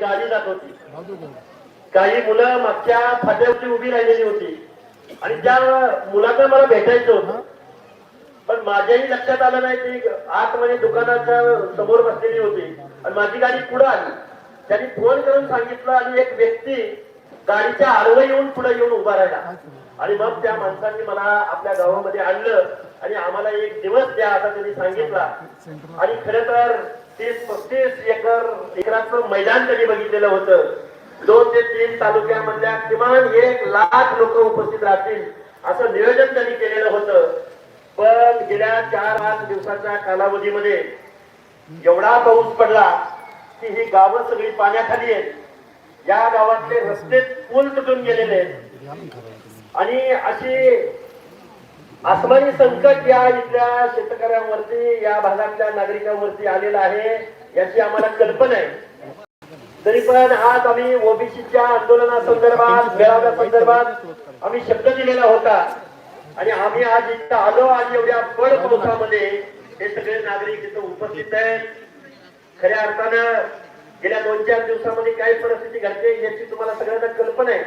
गाडी जात होती. काही मुलं मागच्या फाट्यावरती उभी राहिलेली होती. आणि त्या मुलांना मला भेटायचं होतं. पण माझ्याही लक्षात आलं नाही ती आतमध्ये दुकानाच्या समोर बसलेली होती. आणि माझी गाडी पुढे आली. त्यांनी फोन करून सांगितलं आणि एक व्यक्ती गाडीच्या आडवं येऊन पुढे येऊन उभा राहिला. आणि मग त्या माणसांनी मला आपल्या गावामध्ये आणलं. आणि आम्हाला एक दिवस द्या असा त्यांनी सांगितला. आणि खर तर तीस पस्तीस एकर एकराचं मैदान त्यांनी बघितलेलं होतं? दोन ते तीन तालुक्यामधल्या किमान एक लाख लोक उपस्थित राहतील असं नियोजन त्यांनी केलेलं होतं. पण गेल्या चार पाच दिवसाच्या कालावधीमध्ये एवढा पाऊस पडला की ही गावं सगळी पाण्याखाली आहेत. या गावातले रस्ते पूल तुटून गेलेले आहेत. आणि अशी आसमानी संकट या इथल्या शेतकऱ्यांवरती या भागातल्या नागरिकांवरती आलेला आहे याची आम्हाला कल्पना आहे. तरी पण आज आम्ही ओबीसीच्या आंदोलनासंदर्भात मेळाव्या संदर्भात आम्ही शब्द दिलेला होता. आणि आम्ही आज इथं आलो आणि एवढ्या पड पावसामध्ये हे सगळे नागरिक इथं उपस्थित आहेत. खऱ्या अर्थानं गेल्या दोन चार दिवसामध्ये काय परिस्थिती घडते याची तुम्हाला सगळ्यांना कल्पना आहे.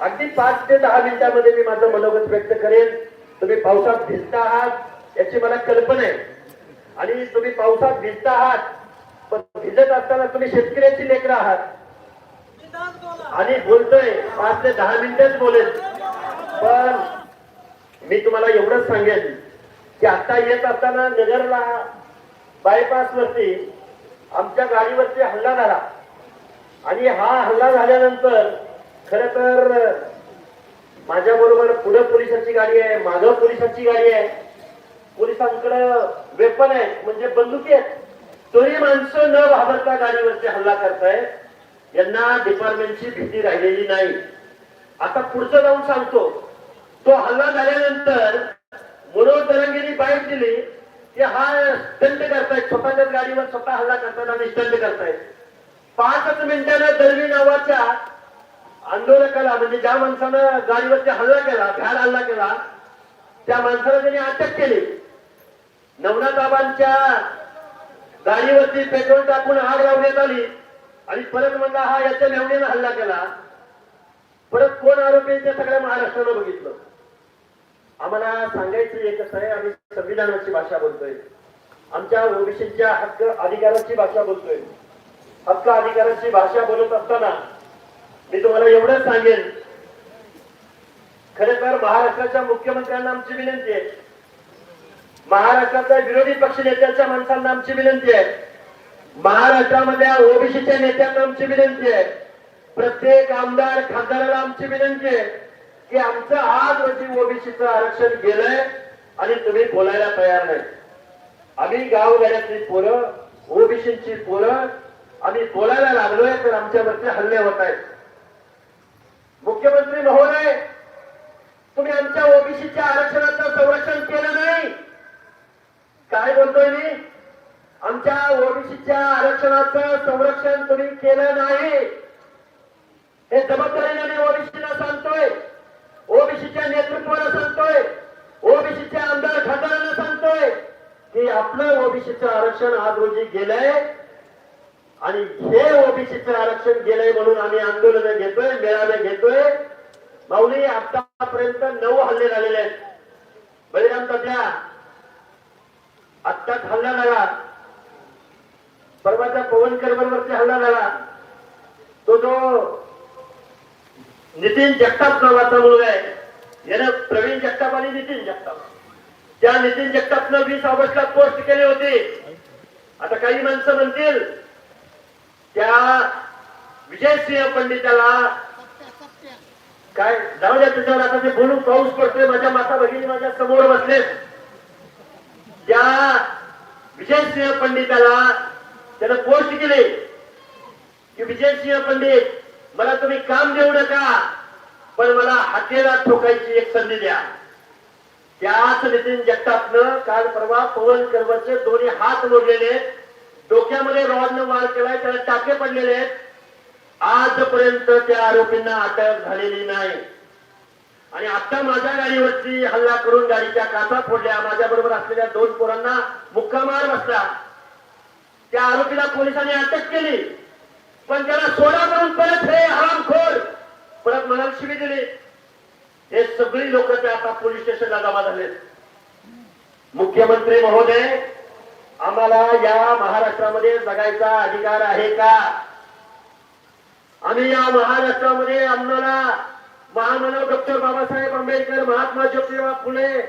अगदी पाच ते दहा मिनिटांमध्ये मी माझं मनोगत व्यक्त करेन. तुम्ही पावसात भिजता आहात याची मला कल्पना आहे. आणि तुम्ही पावसात भिजता आहात पण भिजत असताना तुम्ही शेतकऱ्याची लेकर आहात. आणि बोलतोय पाच ते दहा मिनिटेच बोलेल. पण मी तुम्हाला एवढंच सांगेन की आता येत असताना नगरला बायपास वरती आमच्या गाडीवरती हल्ला झाला. आणि हा हल्ला झाल्यानंतर खर तर माझ्या बरोबर पुढे पोलिसांची गाडी आहे मागं पोलिसांची गाडी आहे. पोलिसांकडे वेपन आहे म्हणजे बंदुकी आहेत. तरी माणसं न घाबरता गाडीवरती हल्ला करतायत. यांना डिपार्टमेंटची भीती राहिलेली नाही. आता पुढचं जाऊन सांगतो. तो हल्ला झाल्यानंतर मनोज तरंगेनी बाईक दिली की हा स्टंट करतायत. स्वतःच्याच गाडीवर स्वतः हल्ला करताना आणि स्टंट करतायत. पाचच मिनिटानं दळवी नावाच्या आंदोलकाला म्हणजे ज्या माणसानं गाडीवरती हल्ला केला भ्याड हल्ला केला त्या माणसाला त्यांनी अटक केली. नवनाथबाबांच्या गाडीवरती पेट्रोल टाकून आग लावण्यात आली आणि परत म्हणला हा याच्या नेवणीनं हल्ला केला. परत कोण आरोपी ते सगळ्या महाराष्ट्रानं बघितलं. आम्हाला सांगायचं एकच आहे आम्ही संविधानाची भाषा बोलतोय. आमच्या ओबीसीच्या हक्क अधिकाराची भाषा बोलतोय. हक्क अधिकाराची भाषा बोलत असताना मी तुम्हाला एवढंच सांगेन. खरे तर महाराष्ट्राच्या मुख्यमंत्र्यांना आमची विनंती आहे. महाराष्ट्राच्या विरोधी पक्ष नेत्यांच्या माणसांना आमची विनंती आहे. महाराष्ट्रामधल्या ओबीसीच्या नेत्यांना आमची विनंती आहे. प्रत्येक आमदार खासदाराला आमची विनंती आहे की आमचं आज रोजी ओबीसीचं आरक्षण गेलंय आणि तुम्ही बोलायला तयार नाही. आम्ही गावगाड्यातली पोरं ओबीसीची पोरं आम्ही बोलायला लागलोय तर आमच्यावरती हल्ले होत आहेत. मुख्यमंत्री महोदय तुम्ही आमच्या ओबीसीच्या आरक्षणाचं संरक्षण केलं नाही. काय बोलतोय मी? आमच्या ओबीसीच्या आरक्षणाचं संरक्षण तुम्ही केलं नाही. हे जबाबदारीने मी ओबीसीला सांगतोय. ओबीसीच्या नेतृत्वाला सांगतोय. ओबीसीच्या आमदार खासदारांना सांगतोय की आपलं ओबीसीचं आरक्षण आज रोजी गेलंय. आणि हे ओबीसीचं आरक्षण गेलंय म्हणून आम्ही आंदोलन घेतोय मेळावे घेतोय. माऊली आतापर्यंत नऊ हल्ले झालेले आहेत. बळीराम तात्या आत्ताच हल्ला झाला. परवाच्या पवनकर बरोबरती हल्ला झाला. तो जो नितीन जगताप नावाचा मुलगा आहे यानं प्रवीण जगताप आणि नितीन जगताप. त्या नितीन जगतापनं वीस ऑगस्टला पोस्ट केले होते. आता काही माणसं म्हणतील त्या विजयसिंह पंडिताला काय जाऊ द्या त्याच्यावर आता ते बोलून पाऊस पडतोय माझ्या माता भगिनी माझ्यासमोर बसले त्या विजयसिंह पंडिताला त्यानं पोस्ट केले की विजयसिंह पंडित मला तुम्ही काम देऊ नका पण मला हातेला ठोकायची एक संधी द्या त्याच नितीन जगतापनं काल परवा पवन करवरचे दोन्ही हात मोडलेले आहेत. डोक्यामध्ये रॉडनं वार केलाय त्याला टाके पडलेले आहेत. आजपर्यंत त्या आरोपींना अटक झालेली नाही. आणि आता माझ्या गाडीवरती हल्ला करून गाडीच्या काचा फोडल्या. माझ्या बरोबर असलेल्या दोन पोरांना मुक्कामार बसला. त्या आरोपीला पोलिसांनी अटक केली. पण त्याला सोडा म्हणून परत हे हरामखोर परत मला शिवी दिली. हे सगळी लोक ते आता पोलीस स्टेशनला जमा झाले मुख्यमंत्री महोदय आम्हाला या महाराष्ट्रामध्ये जगायचा अधिकार आहे का? आम्ही या महाराष्ट्रामध्ये आम्हाला महामानव डॉक्टर बाबासाहेब आंबेडकर महात्मा ज्योतिबा फुले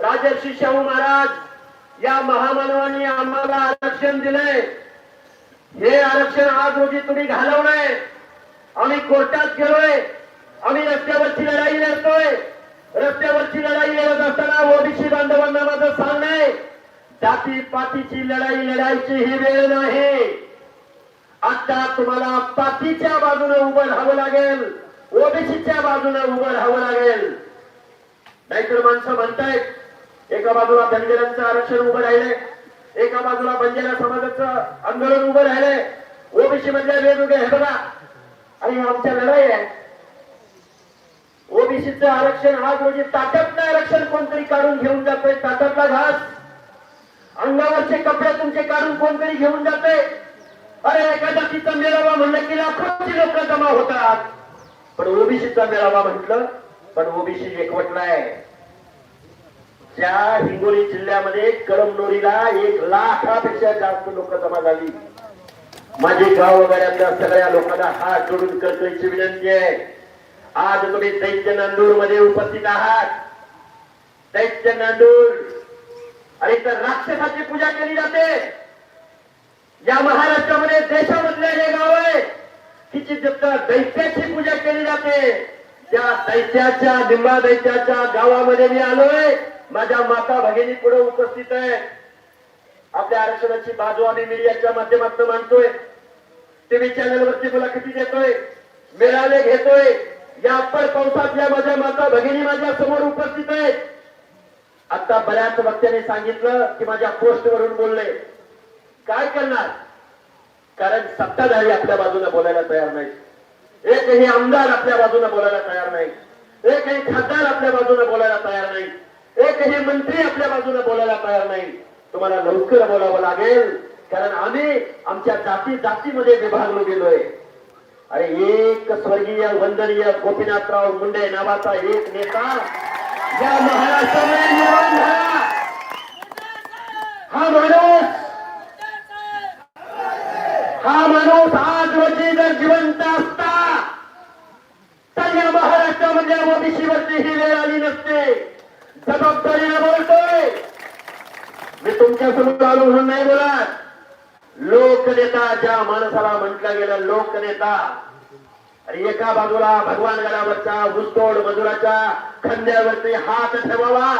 राजर्षी शाहू महाराज या महामानवांनी आम्हाला आरक्षण दिलंय. हे आरक्षण आज रोजी तुम्ही घालवलंय. आम्ही कोर्टात गेलोय. आम्ही रस्त्यावरची लढाई लढतोय. रस्त्यावरची लढाई लढत असताना ओबीसी बांधवांना माझं सांगणं आहे जाती पातीची लढाई लढायची ही वेळ नाही. आता तुम्हाला पातीच्या बाजूने उभं राहावं लागेल. ओबीसीच्या बाजूने उभं राहावं लागेल. नाहीतर माणसं म्हणतायत एका बाजूला धनगरांचं आरक्षण उभं राहिले एका बाजूला बंजारा समाजाचं आंदोलन उभं राहिले ओबीसी मधल्या वेगवेगळ्या हे बघा आणि आमच्या लढाई आहे. ओबीसीचं आरक्षण आज म्हणजे ताटतलं आरक्षण कोणतरी काढून घेऊन जातोय ताटतला घास. अंगावरचे कपडे तुमचे काढून कोणतरी घेऊन जाते? अरे एखादा तिचा मेळावा म्हणलं की लाखोची लोक जमा होतात. पण ओबीसीचा मेळावा म्हटलं पण ओबीसी एकवट नाही. त्या हिंगोली जिल्ह्यामध्ये कळमनोरीला एक लाखापेक्षा जास्त लोक जमा झाली. माझे गाव वगैरेतल्या सगळ्या लोकांना हात जोडून करतोयची विनंती आहे. आज तुम्ही दैत्य नांदूरमध्ये उपस्थित आहात. दैत्य नांदूर आणि तर राक्षसाची पूजा केली जाते. या महाराष्ट्रामध्ये देशामधले हे गाव आहे तिची तिथं दैत्याची पूजा केली जाते त्या दैत्याच्या निंबा दैत्याच्या गावामध्ये मी आलोय. माझ्या माता भगिनी पुढे उपस्थित आहे आपल्या आरक्षणाची बाजू आम्ही मीडियाच्या माध्यमातून मांडतोय. टीव्ही चॅनल वरती मुलाखती देतोय मेळावे घेतोय. या अप्पर पावसातल्या माझ्या माता भगिनी माझ्यासमोर उपस्थित आहेत. आता बऱ्याच वक्त्याने सांगितलं की माझ्या पोस्ट वरून बोलले. काय करणार? कारण सत्ताधारी आपल्या बाजूने बोलायला तयार नाही एकही आमदार आपल्या बाजूने बोलायला तयार नाही एकही खासदार आपल्या बाजूने बोलायला तयार नाही एकही मंत्री आपल्या बाजूने बोलायला तयार नाही तुम्हाला लवकर बोलावं लागेल कारण आम्ही आमच्या जाती जातीमध्ये विभागलो गेलोय. अरे एक स्वर्गीय वंदनीय गोपीनाथराव मुंडे नावाचा एक नेता या महाराष्ट्रामध्ये निर्माण झाला हा माणूस हा माणूस आज रोजी जर जिवंत असता तर या महाराष्ट्रामधल्या ओबीसीवरती ही वेळ आली नसते. जबाबदारीने बोलतोय. मी तुमच्यासमोर आलो म्हणून नाही बोलत. लोकनेता ज्या माणसाला म्हटलं गेलं लोकनेता. आणि एका बाजूला भगवान गडावरच्या ऊसतोड मजुराच्या खांद्यावरती हात ठेवावा.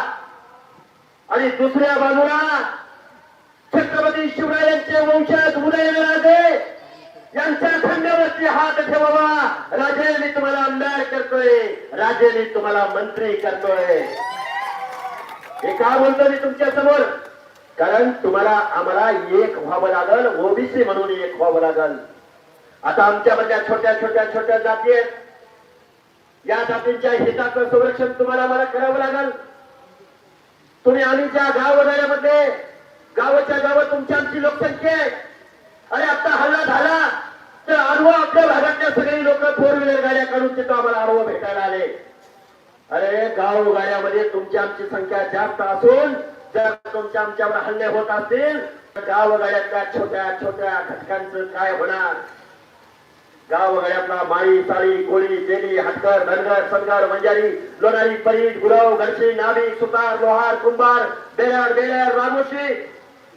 आणि दुसऱ्या बाजूला छत्रपती शिवरायांचे वंशज उदयनराजे यांच्या खांद्यावरती हात ठेवावा. राजे मी तुम्हाला आमदार करतोय. राजे मी तुम्हाला मंत्री करतोय. हे का बोलतो मी तुमच्यासमोर? कारण तुम्हाला आम्हाला एक व्हावं लागल ओबीसी म्हणून एक व्हावं लागल. आता आमच्यामधल्या छोट्या छोट्या छोट्या जाती आहेत. या जातींच्या हिताचं संरक्षण तुम्हाला मला करावं लागल. तुम्ही आम्ही ज्या गाव वगैरेमध्ये गावाच्या गावात तुमची आमची लोकसंख्या आहे. आणि आता हल्ला झाला तर आडवं आपल्या भागातल्या सगळी लोक फोर व्हीलर गाड्या काढून तिथं आम्हाला अनुभव भेटायला आले. अरे गाव गाड्यामध्ये तुमची आमची संख्या जास्त असून जर तुमच्या आमच्यावर हल्ले होत असतील तर गाव गाड्यातल्या छोट्या छोट्या घटकांचं काय होणार? गाव गड्यातला माळी साळी कोळी तेली हटकर धनगर सनगर मंजारी लोणारी परीट गुरव घरशी नाभिक सुतार लोहार कुंभार बेलर बेलर रामोशी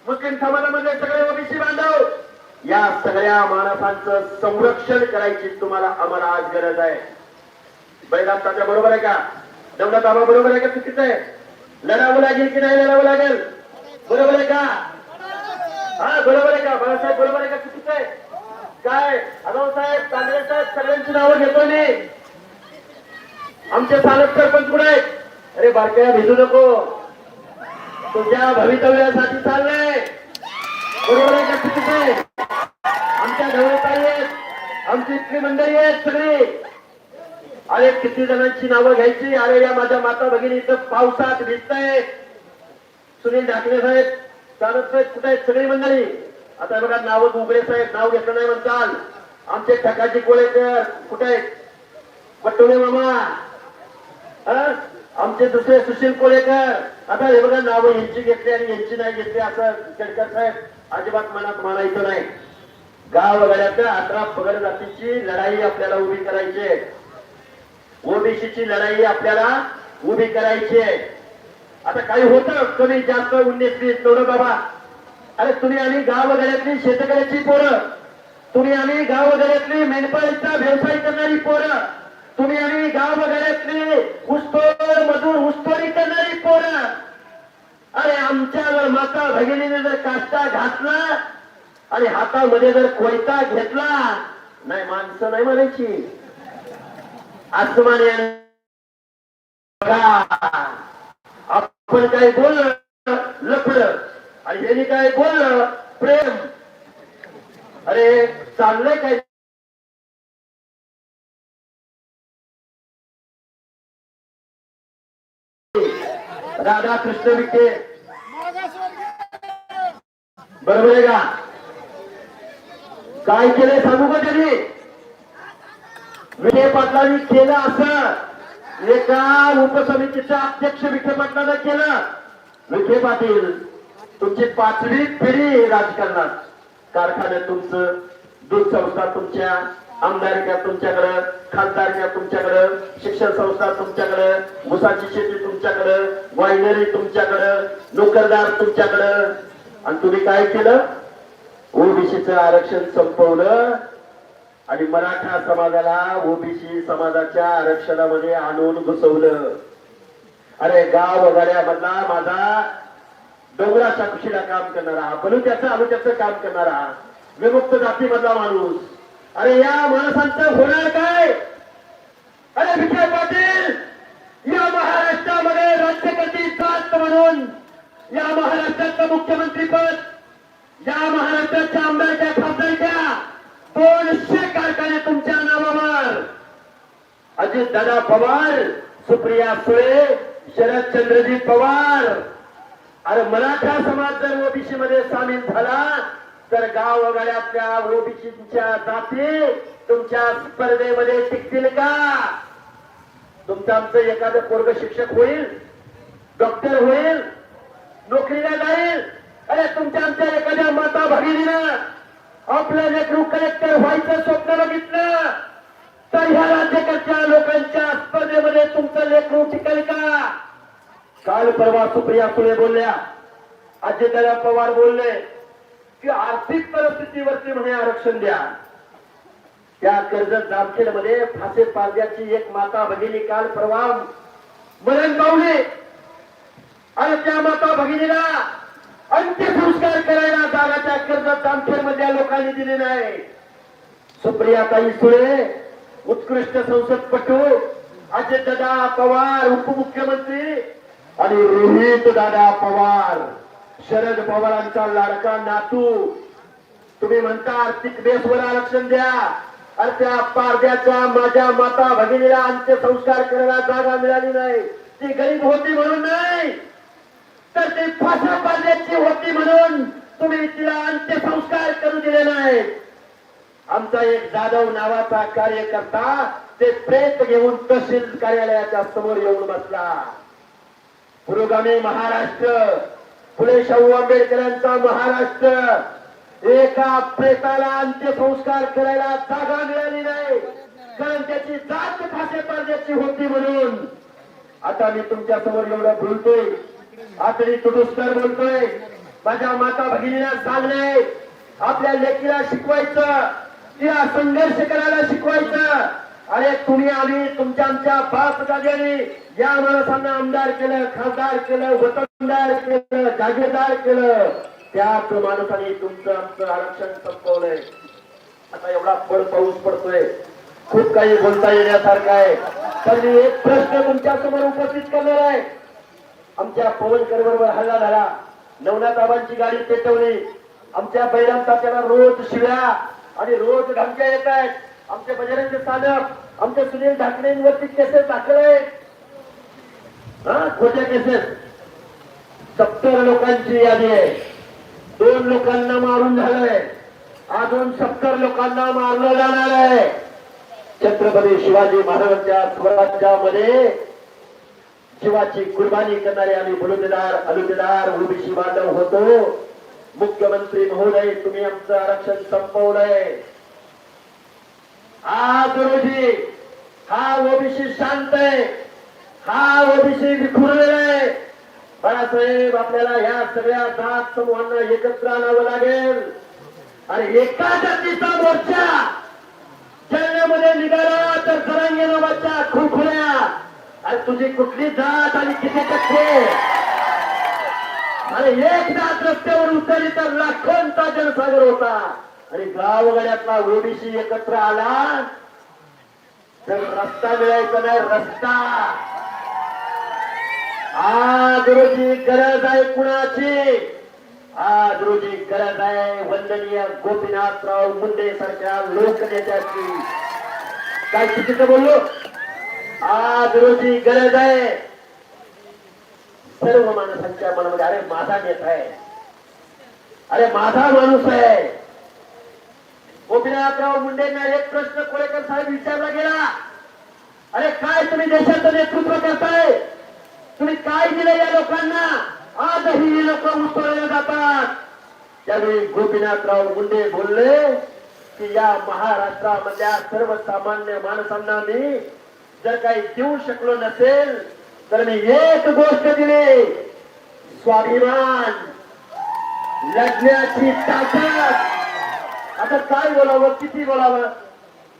मुस्लिम समाजामध्ये सगळे ओबीसी बांधव या सगळ्या माणसांचं संरक्षण करायची तुम्हाला आम्हाला आज गरज आहे. बैलांच्या बरोबर आहे का? दौलत बरोबर आहे का चुकीचं आहे? लढावं लागेल की नाही लढावं लागेल? बरोबर आहे का? हा बरोबर आहे का? बाळासाहेब बरोबर आहे का चुकीचं आहे? काय? अगो साहेब कांद्रे साहेब सगळ्यांची नावं घेतो मी. आमचे स्थानक सरपंच कुठे आहेत? अरे बारक्या भिजू नको. तुझ्या भवितव्यासाठी चाललंय. बरोबर आहे का चुकीच आहे? आमच्या ढवळताई आहेत. आमची इतकी मंडळी आहेत सगळी. अरे किती जणांची नावं घ्यायची? अरे या माझ्या माता भगिनी इथं पावसात भिजताय सुनील ढाकणे साहेब चालत साहेब कुठे आहेत? सगळी मंडळी? आता बघा नाव उघडे साहेब नाव घेतलं नाही म्हणताल. आमचे ठकाजी कोळेकर कुठे आहेत? पटोले मामा. आमचे दुसरे सुशील कोळेकर. आता हे बघा नावं यांची घेतली आणि यांची नाही घेतली असं केळकर साहेब. अजिबात मनात मानायचं नाही. गाव वगैरेच्या अठरा पगड जातीची लढाई आपल्याला उभी करायची आहे. ओबीसीची लढाई आपल्याला उभी करायची आहे. आता काही होतं? कमी जास्त उन्नीस वीस तेवढं बाबा. अरे तुम्ही आणि गाव शेतकऱ्याची पोरं. तुम्ही आणि गाव मेंढपाळीचा व्यवसाय करणारी पोरं. तुम्ही आणि गाव वगैरेतली मधून मजूर करणारी पोरं. अरे आमच्या माता भगिनीने जर काष्टा घातला आणि हातामध्ये जर कोयता घेतला नाही माणसं नाही म्हणायची. आसमान आपण काही बोललं लपलं. आणि यांनी काय बोललं प्रेम. अरे चाललंय काय राधा कृष्ण विखे. बरोबर आहे का? काय केलंय सांगू का त्यांनी? विखे पाटलांनी केलं असं. एका उपसमितीचा अध्यक्ष विखे पाटलानं केलं. विखे पाटील. तुमची पाचवी पिढी राजकारणात. कारखान्यात तुमचं दूध संस्था तुमच्या आमदारक्या तुमच्याकडं खासदारक्या तुमच्याकडं शिक्षण संस्था तुमच्याकडं ऊसाची शेती तुमच्याकडं वायनरी तुमच्याकडं नोकरदार तुमच्याकडं. आणि तुम्ही काय केलं? ओबीसीच आरक्षण संपवलं. आणि मराठा समाजाला ओबीसी समाजाच्या आरक्षणामध्ये आणून घुसवलं. अरे गाव वगैरे मधला माझा डोंगराच्या कुशीला काम करणारा बलुत्याचं अलुत्याचं काम करणारा विमुक्त जातीमधला माणूस. अरे या माणसांचं होणार काय? अरे विखे पाटील या महाराष्ट्रामध्ये राज्यकर्ती जात म्हणून या महाराष्ट्राचं मुख्यमंत्री पद या महाराष्ट्राच्या आमदारच्या खासदारच्या दोनशे कारखाने तुमच्या नावावर. अजित दादा पवार सुप्रिया सुळे शरदचंद्रजी पवार अरे मराठा समाज जर ओबीसी मध्ये सामील झाला तर गाव वगैरेतल्या ओबीसीच्या जाती तुमच्या स्पर्धेमध्ये टिकतील का? तुमचं आमचं एखादं पोरग शिक्षक होईल डॉक्टर होईल नोकरीला जाईल अरे तुमच्या आमच्या एखाद्या माता भगिनीनं आपलं लेकरू कलेक्टर व्हायचं स्वप्न बघितलं तर ह्या राज्यकर्त्या लोकांच्या स्पर्धेमध्ये तुमचं लेखरू टिकेल का? काल परवा सुप्रिया सुळे बोलल्या अजितदादा पवार बोलले की आर्थिक परिस्थितीवरती म्हणे आरक्षण द्या. त्या कर्जत जामखेडमध्ये फासे पारद्याची एक माता भगिनी काल परवा मरण पावली. आणि त्या माता भगिनीला अंत्यसंस्कार करायला जागाच्या कर्जत जामखेड मधल्या लोकांनी दिले नाही. सुप्रियाताई सुळे उत्कृष्ट संसदपटू अजितदादा पवार उपमुख्यमंत्री आणि रोहित दादा पवार शरद पवारांचा लाडका नातू. तुम्ही म्हणता आर्थिक बेसवर आरक्षण द्या. आणि त्या पारद्याच्या माझ्या माता भगिनीला अंत्यसंस्कार करायला जागा मिळाली नाही. ती गरीब होती म्हणून नाही. तर ती फासा पाडण्याची होती म्हणून तुम्ही तिला अंत्यसंस्कार करू दिले नाही आमचा एक जाधव नावाचा कार्यकर्ता ते प्रेत घेऊन तहसील कार्यालयाच्या समोर येऊन बसला. पुरोगामी महाराष्ट्र फुले शाहू आंबेडकरांचा महाराष्ट्र. एका प्रेताला अंत्यसंस्कार करायला जागा मिळाली नाही कारण त्याची जात फासे पाडण्याची होती म्हणून. आता मी तुमच्यासमोर एवढं बोलतोय. मी तुटुस्कर बोलतोय. माझ्या माता भगिनीला सांगणे आपल्या लेकीला शिकवायचं तिला संघर्ष करायला शिकवायचं. अरे तुम्ही आम्ही तुमच्या आमच्या बाप दाद्याने या माणसांना आमदार केलं खासदार केलं वतनदार केलं जागेदार केलं. त्याच माणसाने तुमचं आमचं आरक्षण संपवलंय. आता एवढा पड पाऊस पडतोय. खूप काही बोलता येण्यासारखं आहे. पण मी एक प्रश्न तुमच्यासमोर उपस्थित करणार आहे. आमच्या पवनकर बरोबर हल्ला झाला. नवनाथाबांची गाडी पेटवली. आमच्या बैराम तात्याला रोज शिव्या आणि रोज धमक्या येत आहेत. आमचे बजरंग साधक आमचे सुनील ढाकणेंवरती केसेस दाखल आहेत. हा खोट्या केसेस. सत्तर लोकांची यादी आहे. दोन लोकांना मारून झालंय. अजून सत्तर लोकांना मारलं जाणार आहे. छत्रपती शिवाजी महाराजांच्या स्वराज्यामध्ये शिवाची कुर्बानी करणारे आम्ही बलुतेदार अलुतेदार ओबीसी बांधव होतो. मुख्यमंत्री महोदय तुम्ही आमचं आरक्षण संपवलंय. आज रोजी हा ओबीसी शांत आहे. हा ओबीसी विखुरलेला आहे. बाळासाहेब आपल्याला या सगळ्या जात समूहांना एकत्र आणावं लागेल. आणि एका जातीचा मोर्चा जळण्यामध्ये निघाला तर जरांगे नावाच्या खुरखुऱ्या. आणि तुझी कुठली जात आणि किती टक्के? आणि एक जात रस्त्यावर उतरली तर लाखोंचा जनसागर होता. आणि गावगड्यातला ओबीसी एकत्र आला तर रस्ता मिळायचा नाही रस्ता. आज रोजी गरज आहे कुणाची? आज रोजी गरज आहे वंदनीय गोपीनाथराव मुंडे सारख्या लोकनेत्याची. काय चुकीचं बोललो? आज रोजी गरज आहे. सर्व माणसांच्या मनामध्ये अरे माझा नेता आहे. अरे माझा माणूस आहे. गोपीनाथराव मुंडेंना एक प्रश्न कोळेकर साहेब विचारला गेला. अरे काय तुम्ही देशाचं नेतृत्व करताय? तुम्ही काय दिलं या लोकांना? आजही हे लोक उचलले जातात. त्यावेळी गोपीनाथराव मुंडे बोलले की या महाराष्ट्रामधल्या सर्वसामान्य माणसांना मी जर काही देऊ शकलो नसेल तर मी एक गोष्ट दिली. स्वाभिमान लढण्याची ताकद. आता काय बोलावं किती बोलावं?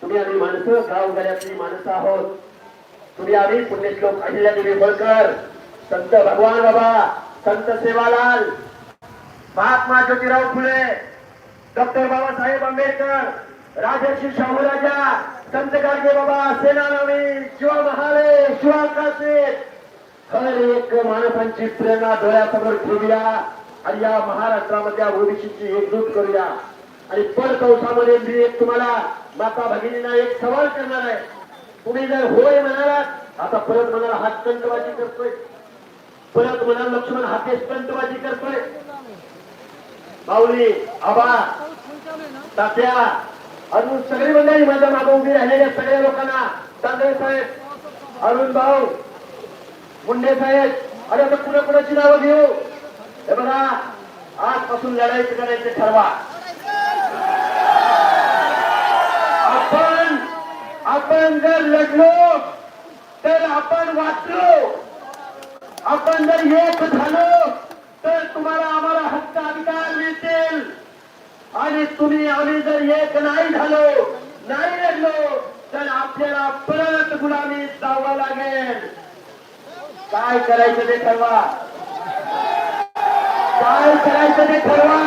तुम्ही आम्ही माणसं गावगाड्यातली माणसं आहोत. तुम्ही आम्ही पुण्यश्लोक अहिल्यादेवी होळकर संत भगवान बाबा संत सेवालाल महात्मा ज्योतिराव फुले डॉक्टर बाबासाहेब आंबेडकर राजर्षी शाहू राजा संत गाडगे बाबा सेनानामी शिवा महाले शिवा कासे हर एक माणसांची प्रेरणा डोळ्यासमोर ठेवूया आणि या महाराष्ट्रामध्ये ओबीसीची एकजूट करूया. आणि पर कौसामध्ये मी एक तुम्हाला माता भगिनींना एक सवाल करणार आहे. तुम्ही जर होय म्हणालात आता परत म्हणाला हात कंटबाजी करतोय. परत म्हणाल लक्ष्मण हाते कंटबाजी करतोय. माऊली आबा तात्या अजून सगळी मंडळी माझ्या मागे उभी राहिलेल्या सगळ्या लोकांना तांदळे साहेब अरुण भाऊ मुंडे साहेब अरे आता कुणा कुणाची नावं घेऊ? हे बघा आजपासून लढायचं करायचं ठरवा आपण आपण जर लढलो तर आपण वाचलो. आपण जर एक झालो तर तुम्हाला आम्हाला हक्क अधिकार मिळतील. आणि तुम्ही आम्ही जर एक नाही झालो नाही लढलो तर आपल्याला परत गुलामी जावं लागेल. काय करायचं ते ठरवा. काय करायचं ते ठरवा.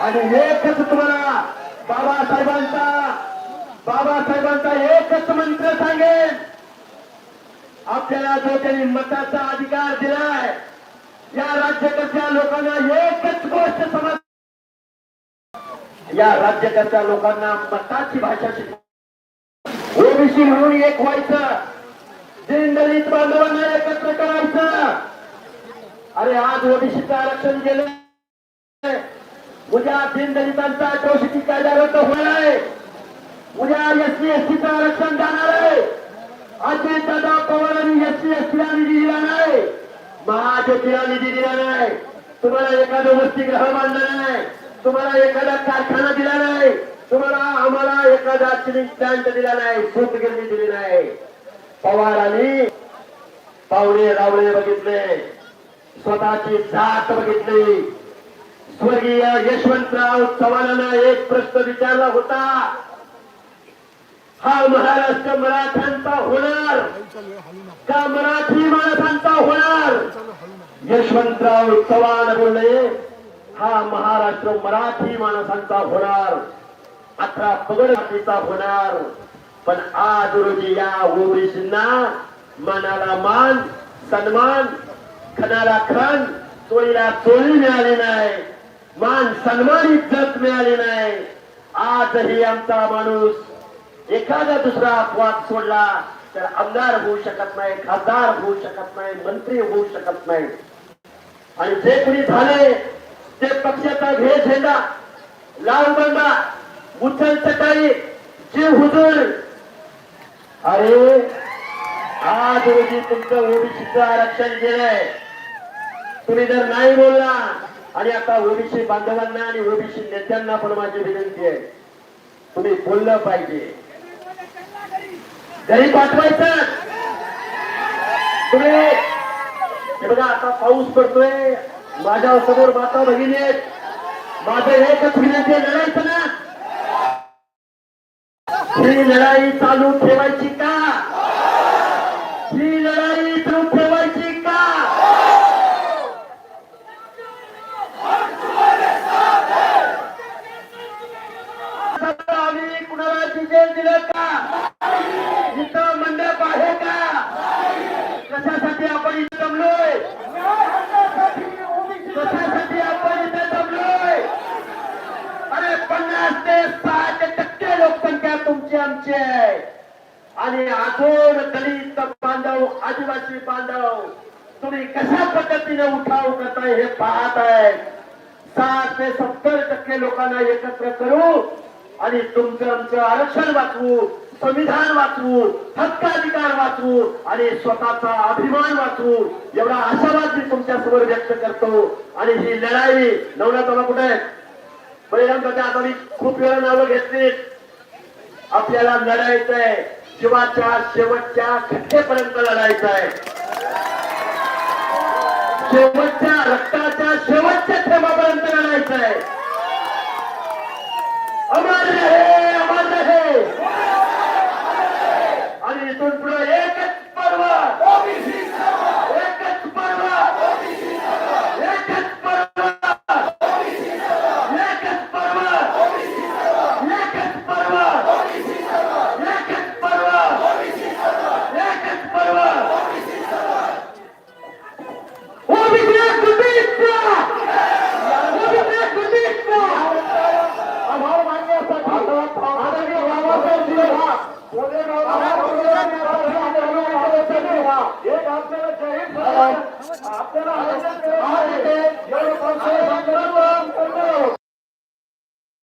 आणि एकच तुम्हाला बाबासाहेबांचा बाबासाहेबांचा एकच मंत्र सांगेल आपल्याला जो त्यांनी मताचा अधिकार दिलाय या राज्यकर्त्या लोकांना एकच गोष्ट समज या राज्यकर्त्या लोकांना मताची भाषा शिक ओबीसी म्हणून एक व्हायचं. दलित बांधवांना एकत्र करायचं. अरे आज ओबीसीचं आरक्षण गेलं उद्या दीन दलितांचा अट्रॉसिटी कायदा रद्द होणार आहे. उद्या एस सी आरक्षण जाणार आहे. अजित दादा पवारांनी एस सी एस निधी दिला नाही. महाज्योतीला निधी दिला नाही. तुम्हाला एखादं वसतिगृह बांधलं नाही. तुम्हाला एखादा कारखाना दिला नाही. तुम्हाला आम्हाला एखादा सिलिंग प्लांट दिला नाही. सूतगिरणी दिली नाही. पवारांनी पावले रावळे बघितले. स्वतःची जात बघितली. स्वर्गीय यशवंतराव चव्हाणांना एक प्रश्न विचारला होता. हा महाराष्ट्र मराठ्यांचा होणार. का मराठी माणसांचा होणार? यशवंतराव चव्हाण बोलले हा महाराष्ट्र मराठी माणसांचा होणार. अठरा पगडीचा होणार. पण आज रोजी या ओबीसींना मनाला मान सन्मान खणाला खण चोळीला चोळी मिळाली नाही. मान सन्मान इज्जत मिळाली नाही. आजही आमचा माणूस एखादा दुसरा अपवाद सोडला तर आमदार होऊ शकत नाही खासदार होऊ शकत नाही मंत्री होऊ शकत नाही. आणि जे कुणी झाले ते पक्षाचा भेद झेंडा लाल बंडा उचल चटाई जे हुजूर. अरे आज रोजी तुमचं ओबीसीचं आरक्षण गेलंय. तुम्ही जर नाही बोलला आणि आता ओबीसी बांधवांना आणि ओबीसी नेत्यांना पण माझी विनंती आहे. तुम्ही बोललं पाहिजे. घरी पाठवायचं. तुम्ही हे बघा आता पाऊस पडतोय. माझ्यासमोर माता भगिनी आहेत. माझं एकच विनंती लढायचं ना ही लढाई चालू ठेवायची का ही लढाई चालू ठेवायची का आता आम्ही कुणाला डिझेल दिलं का इथं मंडप आहे का कशासाठी आपण इथे जमलोय. कशासाठी आपण इथे जमलोय. अरे पन्नास ते साठ टक्के लोकसंख्या तुमची आमची आहे. आणि अजून दलित बांधव आदिवासी बांधव तुम्ही कशा पद्धतीने उठाव करताय हे पाहत आहे साठ ते सत्तर टक्के लोकांना एकत्र करू आणि तुमचं आमचं आरक्षण वाचवू. संविधान वाचवू हक्काधिकार वाचवू आणि स्वतःचा अभिमान वाचवू एवढा आशावाद मी तुमच्यासमोर व्यक्त करतो. आणि ही लढाई नवनाथ कुठे आहे? आता मी खूप वेळा नावं घेतली. आपल्याला लढायचंय शिवाच्या शेवटच्या खट्टेपर्यंत लढायचं आहे. शेवटच्या रक्ताच्या शेवटच्या थेंबापर्यंत लढायचं आहे. अमर रहे अमर रहे